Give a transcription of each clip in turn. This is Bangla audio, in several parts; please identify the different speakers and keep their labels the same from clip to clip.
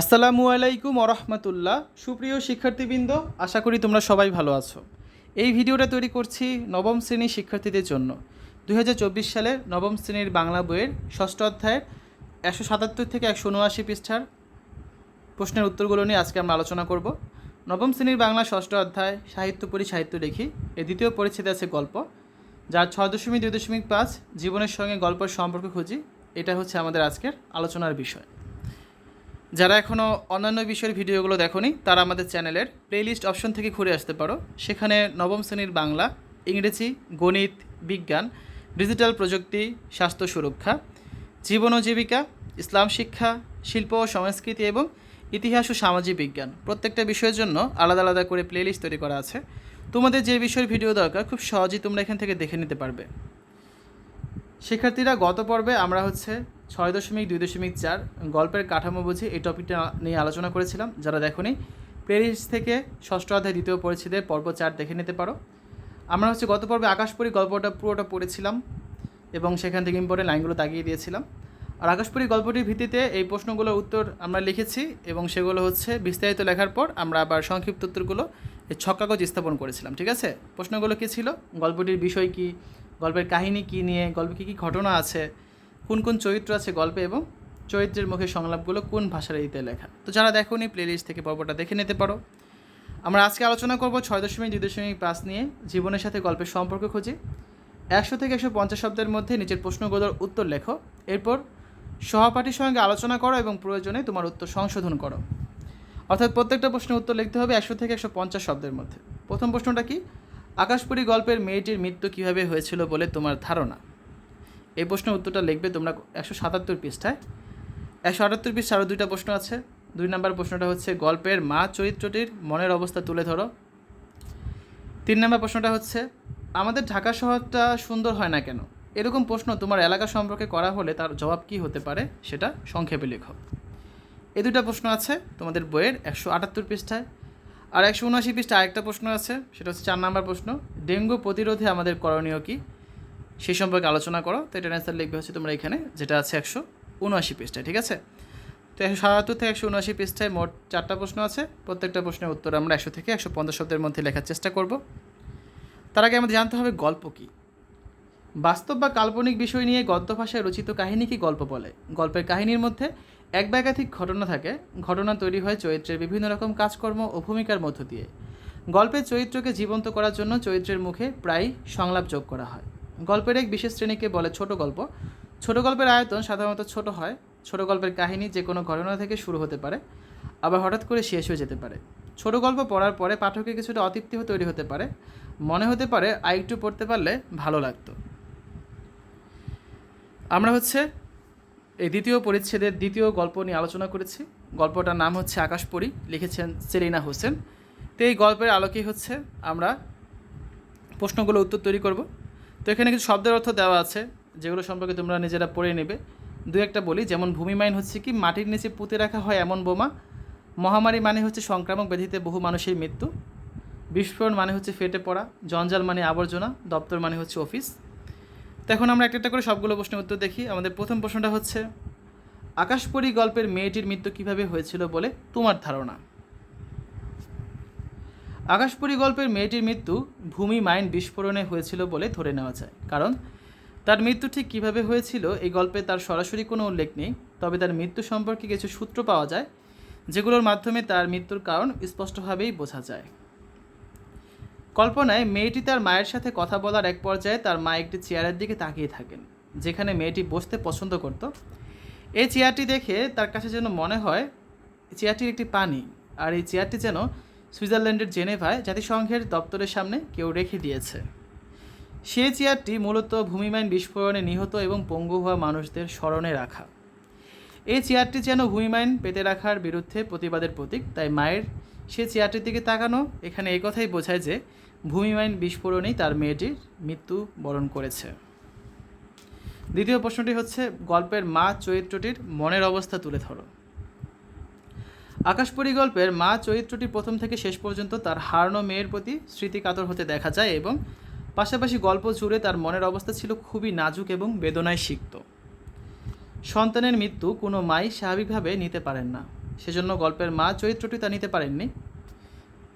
Speaker 1: আসসালামু আলাইকুম ওরহমতুল্লাহ। সুপ্রিয় শিক্ষার্থীবৃন্দ, আশা করি তোমরা সবাই ভালো আছো। এই ভিডিওটা তৈরি করছি নবম শ্রেণির শিক্ষার্থীদের জন্য। দু হাজার চব্বিশ সালের নবম শ্রেণির বাংলা বইয়ের ষষ্ঠ অধ্যায়ের একশো সাতাত্তর থেকে একশো উনআশি পৃষ্ঠার প্রশ্নের উত্তরগুলো নিয়ে আজকে আমরা আলোচনা করব। নবম শ্রেণির বাংলা ষষ্ঠ অধ্যায়, সাহিত্য পড়ি, সাহিত্য লিখি এ দ্বিতীয় পরিচ্ছেদে আছে গল্প, যার ছয় দশমিক দুই দশমিক পাঁচ জীবনের সঙ্গে গল্পের সম্পর্ক খুঁজি। এটা হচ্ছে আমাদের আজকের আলোচনার বিষয়। যারা এখনও অন্যান্য বিষয়ের ভিডিওগুলো দেখোনি, তারা আমাদের চ্যানেলের প্লেলিস্ট অপশন থেকে ঘুরে আসতে পারো। সেখানে নবম শ্রেণির বাংলা, ইংরেজি, গণিত, বিজ্ঞান ডিজিটাল প্রযুক্তি, স্বাস্থ্য সুরক্ষা, জীবন ও জীবিকা, ইসলাম শিক্ষা, শিল্প ও সংস্কৃতি এবং ইতিহাস ও সামাজিক বিজ্ঞান। প্রত্যেকটা বিষয়ের জন্য আলাদা আলাদা করে প্লেলিস্ট তৈরি করা আছে। তোমাদের যে বিষয়ের ভিডিও দরকার, খুব সহজেই তোমরা এখান থেকে দেখে নিতে পারবে। শিক্ষার্থীরা, গত পর্বে আমরা হচ্ছে ছয় দশমিক দুই দশমিক চার গল্পের কাঠামো বুঝি এই টপিকটা নিয়ে আলোচনা করেছিলাম। যারা দেখোনি প্লেলিস্ট থেকে ষষ্ঠ অধ্যায় দ্বিতীয় পরিচ্ছেদের পর্ব চার দেখে নিতে পারো। আমরা হচ্ছে গত পর্বে আকাশপুরী গল্পটা পুরোটা পড়েছিলাম এবং সেখান থেকে ইম্পর্টেন্ট লাইনগুলো তাগিয়ে দিয়েছিলাম। আর আকাশপুরী গল্পটির ভিত্তিতে এই প্রশ্নগুলোর উত্তর আমরা লিখেছি এবং সেগুলো হচ্ছে বিস্তারিত লেখার পর আমরা আবার সংক্ষিপ্ত উত্তরগুলো এই ছক কাগজ স্থাপন করেছিলাম, ঠিক আছে? প্রশ্নগুলো কী ছিল? গল্পটির বিষয় কী? গল্পের কাহিনী কী নিয়ে? গল্পে কী কী ঘটনা আছে? কোন কোন চরিত্র আছে গল্পে এবং চরিত্রের মুখে সংলাপগুলো কোন ভাষার ইতে লেখা? তো যারা দেখোনি প্লেলিস্ট থেকে পর্বটা দেখে নিতে পারো। আমরা আজকে আলোচনা করব ছয় দশমিক দুই দশমিক পাঁচ নিয়ে জীবনের সাথে গল্পের সম্পর্ক খুঁজি। একশো থেকে একশো পঞ্চাশ শব্দের মধ্যে নিচের প্রশ্নগুলোর উত্তর লেখো। এরপর সহপাঠীর সঙ্গে আলোচনা করো এবং প্রয়োজনে তোমার উত্তর সংশোধন করো। অর্থাৎ প্রত্যেকটা প্রশ্নের উত্তর লিখতে হবে একশো থেকে একশো পঞ্চাশ শব্দের মধ্যে। প্রথম প্রশ্নটা কি? আকাশপুরী গল্পের মেয়েটির মৃত্যু কীভাবে হয়েছিল বলে তোমার ধারণা? এই প্রশ্নের উত্তরটা লিখবে তোমরা একশো সাতাত্তর পৃষ্ঠায় একশো আটাত্তর পৃষ্ঠা আরও দুইটা প্রশ্ন আছে। দুই নম্বর প্রশ্নটা হচ্ছে, গল্পের মা চরিত্রটির মনের অবস্থা তুলে ধরো। তিন নম্বর প্রশ্নটা হচ্ছে, আমাদের ঢাকা শহরটা সুন্দর হয় না কেন? এরকম প্রশ্ন তোমার এলাকা সম্পর্কে করা হলে তার জবাব কী হতে পারে সেটা সংক্ষেপে লেখো। এই দুটা প্রশ্ন আছে তোমাদের বইয়ের, একশো আটাত্তর পৃষ্ঠায় আর একশো উনআশি পৃষ্ঠা আরেকটা প্রশ্ন আছে, সেটা হচ্ছে চার নম্বর প্রশ্ন, ডেঙ্গু প্রতিরোধে আমাদের করণীয় কী? সেই সম্পর্কে আলোচনা করো। তো এটার অ্যান্সার লিখবে হচ্ছে তোমরা এখানে, যেটা আছে একশো উনআশি পৃষ্ঠায়, ঠিক আছে? তো একশো সাতাত্তর থেকে একশো উনআশি পৃষ্ঠায় মোট চারটা প্রশ্ন আছে। প্রত্যেকটা প্রশ্নের উত্তর আমরা একশো থেকে একশো পঞ্চাশ শব্দের মধ্যে লেখার চেষ্টা করব। তার আগে আমাদের জানতে হবে গল্প কী? বাস্তব বা কাল্পনিক বিষয় নিয়ে গদ্য ভাষায় রচিত কাহিনী কি গল্প বলে? গল্পের কাহিনীর মধ্যে এক বা একাধিক ঘটনা থাকে। ঘটনা তৈরি হয় চরিত্রের বিভিন্ন রকম কাজকর্ম ও ভূমিকার মধ্য দিয়ে। গল্পের চরিত্রকে জীবন্ত করার জন্য চরিত্রের মুখে প্রায় সংলাপ যোগ করা হয়। গল্পের এক বিশেষ শ্রেণীকে বলে ছোট গল্প। ছোট গল্পের আয়তন সাধারণত ছোট হয়। ছোট গল্পের কাহিনী যে কোনো ঘটনা থেকে শুরু হতে পারে, আবার হঠাৎ করে শেষ হয়ে যেতে পারে। ছোট গল্প পড়ার পরে পাঠকের কিছুটা অতৃপ্তিও তৈরি হতে পারে। মনে হতে পারে আর একটু পড়তে পারলে ভালো লাগতো। আমরা হচ্ছে এই দ্বিতীয় পরিচ্ছেদের দ্বিতীয় গল্প নিয়ে আলোচনা করেছি। গল্পটার নাম হচ্ছে আকাশপরী, লিখেছেন সেলিনা হোসেন। তো এই গল্পের আলোকেই হচ্ছে আমরা প্রশ্নগুলো উত্তর তৈরি করব। তো এখানে কিছু শব্দের অর্থ দেওয়া আছে, যেগুলো সম্পর্কে তোমরা নিজেরা পড়ে নেবে। দু একটা বলি, যেমন ভূমিমাইন হচ্ছে কি, মাটির নিচে পুঁতে রাখা হয় এমন বোমা। মহামারী মানে হচ্ছে সংক্রামক ব্যাধিতে বহু মানুষের মৃত্যু। বিস্ফোরণ মানে হচ্ছে ফেটে পড়া, জঞ্জাল মানে আবর্জনা, দপ্তর মানে হচ্ছে অফিস। তো এখন আমরা একটা একটা করে সবগুলো প্রশ্নের উত্তর দেখি। আমাদের প্রথম প্রশ্নটা হচ্ছে, আকাশপরী গল্পের মেয়েটির মৃত্যু কীভাবে হয়েছিল বলে তোমার ধারণা? আকাশপুরী গল্পের মেয়েটির মৃত্যু ভূমি মাইন বিস্ফোরণে হয়েছিল বলে ধরে নেওয়া যায়। কারণ, তার মৃত্যু ঠিক কীভাবে হয়েছিল এই গল্পে তার সরাসরি কোনো উল্লেখ নেই, তবে তার মৃত্যু সম্পর্কে কিছু সূত্র পাওয়া যায়, যেগুলোর মাধ্যমে তার মৃত্যুর কারণ স্পষ্টভাবেই বোঝা যায়। কল্পনায় মেয়েটি তার মায়ের সাথে কথা বলার এক পর্যায়ে তার মা একটি চেয়ারের দিকে তাকিয়ে থাকেন, যেখানে মেয়েটি বসতে পছন্দ করত। এই চেয়ারটি দেখে তার কাছে যেন মনে হয়, চেয়ারটির একটি পানি, আর এই চেয়ারটি যেন সুইজারল্যান্ডের জেনেভায় জাতিসংঘের দপ্তরের সামনে কেউ রেখে দিয়েছে। সে চেয়ারটি মূলত ভূমিমাইন বিস্ফোরণে নিহত এবং পঙ্গু হওয়া মানুষদের স্মরণে রাখা। এই চেয়ারটি যেন ভূমিমাইন পেতে রাখার বিরুদ্ধে প্রতিবাদের প্রতীক, তাই মায়ের সে চেয়ারটির দিকে তাকানো, এখানে এই কথাই বোঝায় যে ভূমিমাইন বিস্ফোরণেই তার মেয়েটির মৃত্যু বরণ করেছে। দ্বিতীয় প্রশ্নটি হচ্ছে, গল্পের মা চরিত্রটির মনের অবস্থা তুলে ধরো। আকাশপুরী গল্পের মা চরিত্রটি প্রথম থেকে শেষ পর্যন্ত তার হারানো মেয়ের প্রতি স্মৃতিকাতর হতে দেখা যায় এবং পাশাপাশি গল্প জুড়ে তার মনের অবস্থা ছিল খুবই নাজুক এবং বেদনায় সিক্ত। সন্তানের মৃত্যু কোনো মাই স্বাভাবিকভাবে নিতে পারেন না। সেজন্য গল্পের মা চরিত্রটি তা নিতে পারেননি।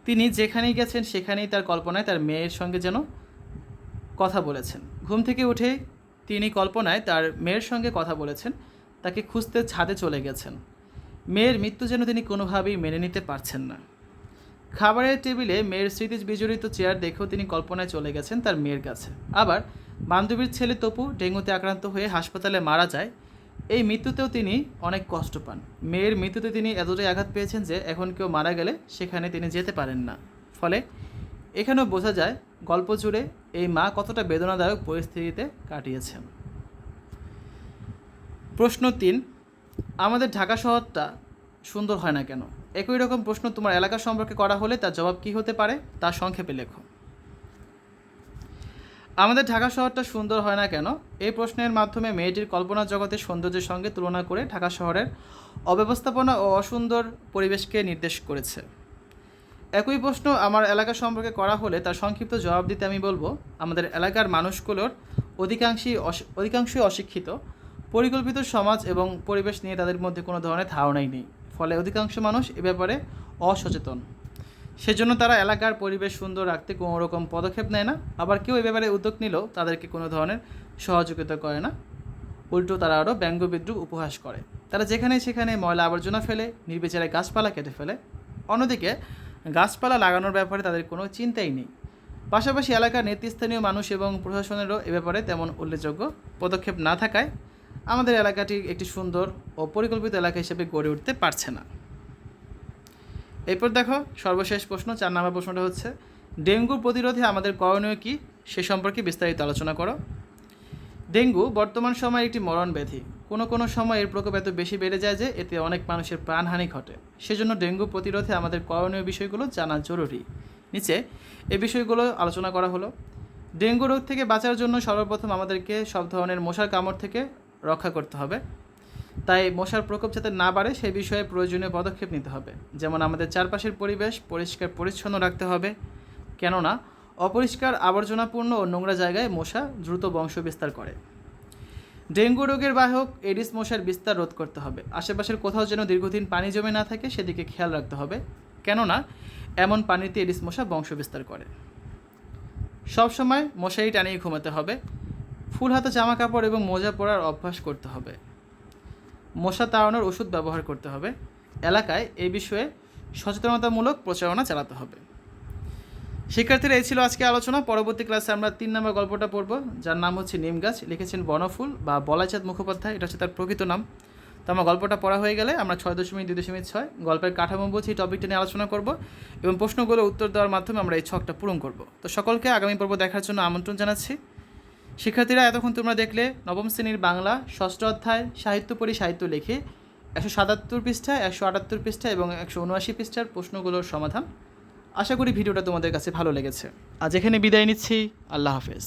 Speaker 1: তিনি যেখানেই গেছেন, সেখানেই তার কল্পনায় তার মেয়ের সঙ্গে যেন কথা বলেছেন। ঘুম থেকে উঠে তিনি কল্পনায় তার মেয়ের সঙ্গে কথা বলেছেন। তাকে খুঁজতে ছাদে চলে গেছেন। মেয়ের মৃত্যু যেন তিনি কোনোভাবেই মেনে নিতে পারছেন না। খাবারের টেবিলে মেয়ের স্মৃতি বিজড়িত চেয়ার দেখেও তিনি কল্পনায় চলে গেছেন তার মেয়ের কাছে। আবার বান্ধবীর ছেলে তপু ডেঙ্গুতে আক্রান্ত হয়ে হাসপাতালে মারা যায়। এই মৃত্যুতেও তিনি অনেক কষ্ট পান। মেয়ের মৃত্যুতে তিনি এতটাই আঘাত পেয়েছেন যে এখন কেউ মারা গেলে সেখানে তিনি যেতে পারেন না। ফলে এখানেও বোঝা যায়, গল্প জুড়ে এই মা কতটা বেদনাদায়ক পরিস্থিতিতে কাটিয়েছেন। প্রশ্ন তিন আমাদের ঢাকা শহরটা সুন্দর হয় না কেন? একই রকম প্রশ্ন তোমার এলাকা সম্পর্কে করা হলে তার জবাব কী হতে পারে? তা সংক্ষেপে লেখো। আমাদের ঢাকা শহরটা সুন্দর হয় না কেন? এই প্রশ্নের মাধ্যমে মেয়েটির কল্পনা জগতের সৌন্দর্যের সঙ্গে তুলনা করে ঢাকা শহরের অব্যবস্থাপনা ও অসুন্দর পরিবেশকে নির্দেশ করেছে। একই প্রশ্ন আমার এলাকা সম্পর্কে করা হলে তার সংক্ষিপ্ত জবাব দিতে আমি বলব, আমাদের এলাকার মানুষগুলোর অধিকাংশই অধিকাংশই অশিক্ষিত। পরিকল্পিত সমাজ এবং পরিবেশ নিয়ে তাদের মধ্যে কোনো ধরনের ধারণাই নেই। ফলে অধিকাংশ মানুষ এ ব্যাপারে অসচেতন। সেজন্য তারা এলাকার পরিবেশ সুন্দর রাখতে কোনো রকম পদক্ষেপ নেয় না। আবার কেউ এ ব্যাপারে উদ্যোগ নিলেও তাদেরকে কোনো ধরনের সহযোগিতা করে না। উল্টো তারা আরও ব্যঙ্গ বিদ্রুপ উপহাস করে। তারা যেখানে সেখানে ময়লা আবর্জনা ফেলে, নির্বিচারে গাছপালা কেটে ফেলে। অন্যদিকে গাছপালা লাগানোর ব্যাপারে তাদের কোনো চিন্তাই নেই। পাশাপাশি এলাকার নেতৃস্থানীয় মানুষ এবং প্রশাসনেরও এ ব্যাপারে তেমন উল্লেখযোগ্য পদক্ষেপ না থাকায় আমাদের এলাকাটি একটি সুন্দর ও পরিকল্পিত এলাকা হিসেবে গড়ে উঠতে পারছে না। এরপর দেখো, সর্বশেষ প্রশ্ন, চার নম্বর প্রশ্নটা হচ্ছে, ডেঙ্গু প্রতিরোধে আমাদের করণীয় কী? সে সম্পর্কে বিস্তারিত আলোচনা করো। ডেঙ্গু বর্তমান সময়ে একটি মরণ ব্যাধি। কোনো কোনো সময় এর প্রকোপ এত বেশি বেড়ে যায় যে এতে অনেক মানুষের প্রাণহানি ঘটে। সেজন্য ডেঙ্গু প্রতিরোধে আমাদের করণীয় বিষয়গুলো জানা জরুরি। নিচে এ বিষয়গুলো আলোচনা করা হলো। ডেঙ্গু রোগ থেকে বাঁচার জন্য সর্বপ্রথম আমাদেরকে সব ধরনের মশার কামড় থেকে রক্ষা করতে হবে। তাই মশার প্রকোপ যাতে না বাড়ে, সেই বিষয়ে প্রয়োজনীয় পদক্ষেপ নিতে হবে। যেমন আমাদের চারপাশের পরিবেশ পরিষ্কার পরিচ্ছন্ন রাখতে হবে। কেননা, অপরিষ্কার আবর্জনাপূর্ণ ও নোংরা জায়গায় মশা দ্রুত বংশ বিস্তার করে। ডেঙ্গু রোগের বাহক এডিস মশার বিস্তার রোধ করতে হবে। আশেপাশের কোথাও যেন দীর্ঘদিন পানি জমে না থাকে, সেদিকে খেয়াল রাখতে হবে। কেননা, এমন পানিতে এডিস মশা বংশ বিস্তার করে। সবসময় মশারি টানিয়ে ঘুমাতে হবে। ফুল হাতে জামা কাপড় এবং মোজা পরার অভ্যাস করতে হবে। মশা তাড়ানোর ওষুধ ব্যবহার করতে হবে। এলাকায় এই বিষয়ে সচেতনতামূলক প্রচারণা চালাতে হবে। শিক্ষার্থীরা, এই ছিল আজকে আলোচনা। পরবর্তী ক্লাসে আমরা তিন নম্বর গল্পটা পড়ব, যার নাম হচ্ছে নিম গাছ। লিখেছেন বনফুল বা বলাইচাঁদ মুখোপাধ্যায়। এটা হচ্ছে তার প্রকৃত নাম। তো আমার গল্পটা পড়া হয়ে গেলে আমরা ছয় দশমিক দুই দশমিক ছয় গল্পের কাঠামো বুঝি টপিকটা নিয়ে আলোচনা করব এবং প্রশ্নগুলো উত্তর দেওয়ার মাধ্যমে আমরা এই ছকটা পূরণ করব। তো সকলকে আগামী পর্ব দেখার জন্য আমন্ত্রণ জানাচ্ছি। শিক্ষার্থীরা, এতক্ষণ তোমরা দেখলে নবম শ্রেণির বাংলা ষষ্ঠ অধ্যায় সাহিত্য পড়ি সাহিত্য লেখে একশো সাতাত্তর পৃষ্ঠা, একশো আটাত্তর পৃষ্ঠা এবং একশো উনআশি পৃষ্ঠার প্রশ্নগুলোর সমাধান। আশা করি ভিডিওটা তোমাদের কাছে ভালো লেগেছে। আজ এখানে বিদায় নিচ্ছি। আল্লাহ হাফেজ।